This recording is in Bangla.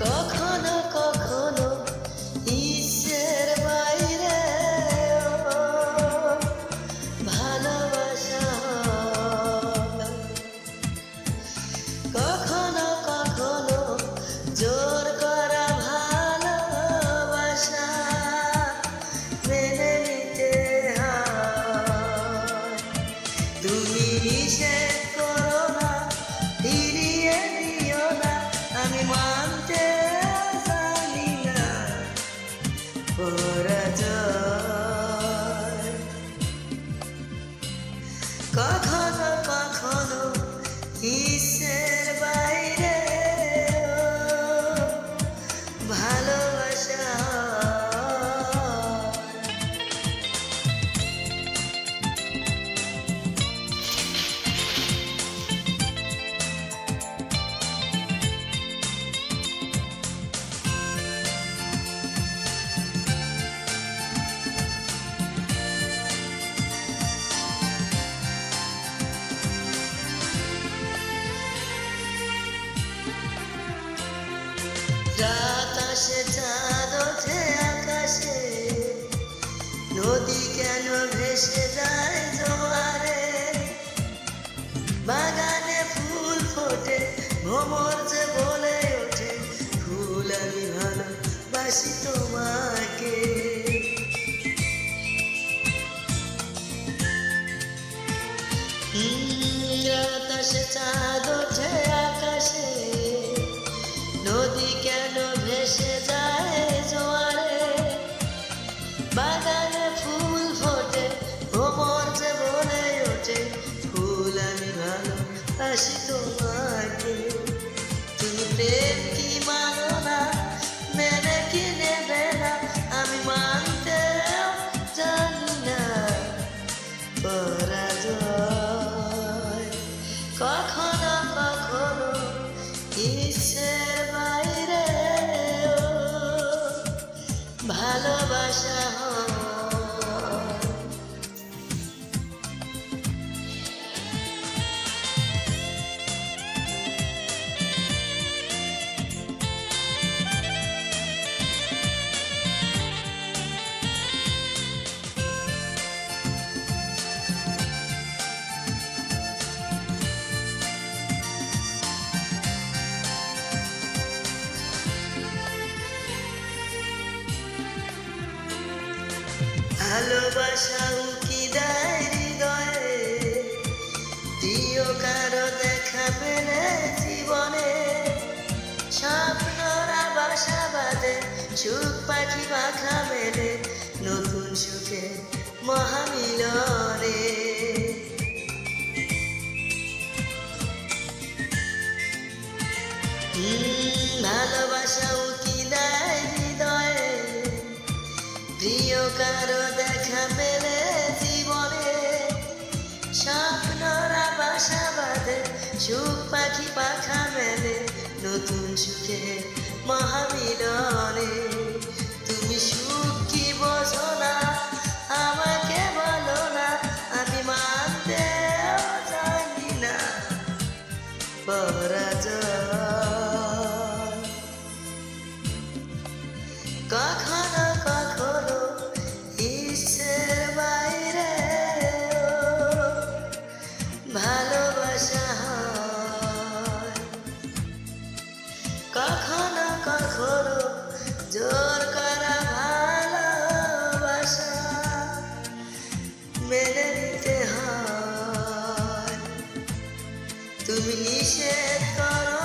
কখনো কখনো বাইরে ভালোবাসা কখনো কখনো জোর করা ভালোবাসা তুমি নিষেধ ஏசு আসে চাঁদ ওঠে আকাশে। নদী কেন ভেসে যায় জোয়ারে? বাগানে ফুল ফোটে যে বলে ওঠে, ফুল ভালোবাসি তোমাকে। তুমি প্রেম, কি মানো না মেনে কি নেবে না, আমি মানতে জানি না। পরাজয় কখনো কখনো ইসের বাইরে? ভালোবাসা হয় ভালোবাসা উকি দেয় হৃদয়ে প্রিয় কারও দেখা পেলে জীবনে। স্বপ্নরা বাসা বাঁধে সুখ পাখি পাখা মেলে নতুন সুখে মহামিলনে। হুম, ভালোবাসা উকি দেয় হৃদয়ে প্রিয় কারও স্বপ্নরা বাসা বাঁধে সুখ পাখি পাখা মেলে, নতুন সুখে মহামিলনে। তুমি সুখ কি বোঝো না, আমাকে বলো না, আমি মানতে জানি না। পরাজয় কখনো কখনো জোর করা ভালোবাসা মেনে নিতে হয়। তুমি নিষেধ করো